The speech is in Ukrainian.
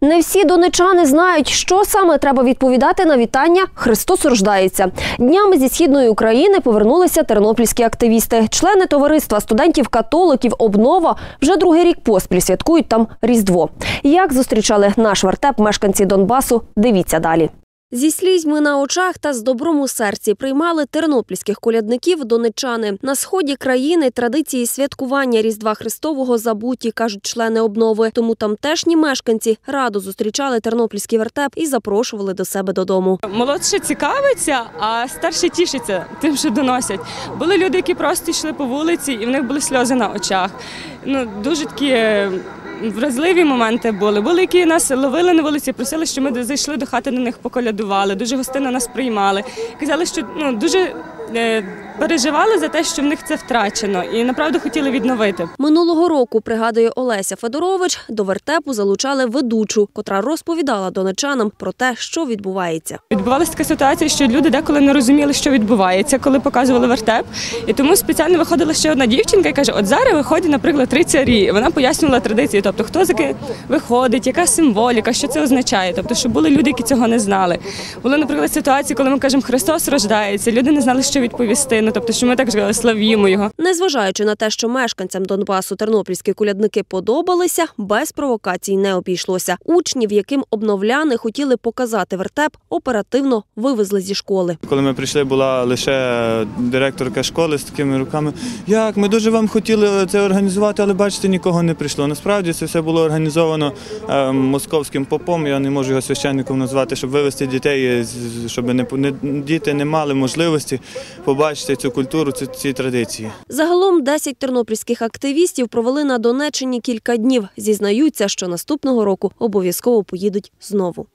Не всі донечани знають, що саме треба відповідати на вітання Христос рождається. Днями зі східної України повернулися тернопільські активісти. Члени товариства студентів-католиків Обнова вже другий рік поспіль святкують там Різдво. Як зустрічали наш вертеп мешканці Донбасу? Дивіться далі. Зі слізьми на очах та з добром у серці приймали тернопільських колядників донечани. На сході країни традиції святкування Різдва Христового забуті, кажуть члени обнови. Тому тамтешні мешканці радо зустрічали тернопільський вертеп і запрошували до себе додому. Молодше цікавиться, а старші тішаться тим, що доносять. Були люди, які просто йшли по вулиці, і в них були сльози на очах. Ну дуже такі е, вразливі моменти були. Були, які нас ловили на вулиці, просили, що ми зайшли до хати до них поколядували, дуже гостинно нас приймали. Казали, що ну дуже е, переживали за те, що в них це втрачено, і направду хотіли відновити. Минулого року, пригадує Олеся Федорович, до вертепу залучали ведучу, котра розповідала донечанам про те, що відбувається. Відбувалася така ситуація, що люди деколи не розуміли, що відбувається, коли показували вертеп. І тому спеціально виходила ще одна дівчинка і каже: от зараз виходять, наприклад, три царі. Вона пояснювала традиції, тобто хто за виходить, яка символіка, що це означає. Тобто, що були люди, які цього не знали. Були, наприклад, ситуації, коли ми кажемо Христос рождається, люди не знали, що відповісти. Ну тобто, що ми так сказали, славімо його. Незважаючи на те, що мешканцям Донбасу тернопільські колядники подобалися, без провокацій не обійшлося. Учнів, яким обновляни хотіли показати вертеп, оперативно вивезли зі школи. Коли ми прийшли, була лише директорка школи з такими руками. Як ми дуже вам хотіли це організувати, але бачите, нікого не прийшло. Насправді це все було організовано е, московським попом. Я не можу його священником назвати, щоб вивести дітей, щоб не, не діти не мали можливості побачити цю культуру, ці, ці традиції. Загалом 10 тернопільських активістів провели на Донеччині кілька днів. Зізнаються, що наступного року обов'язково поїдуть знову.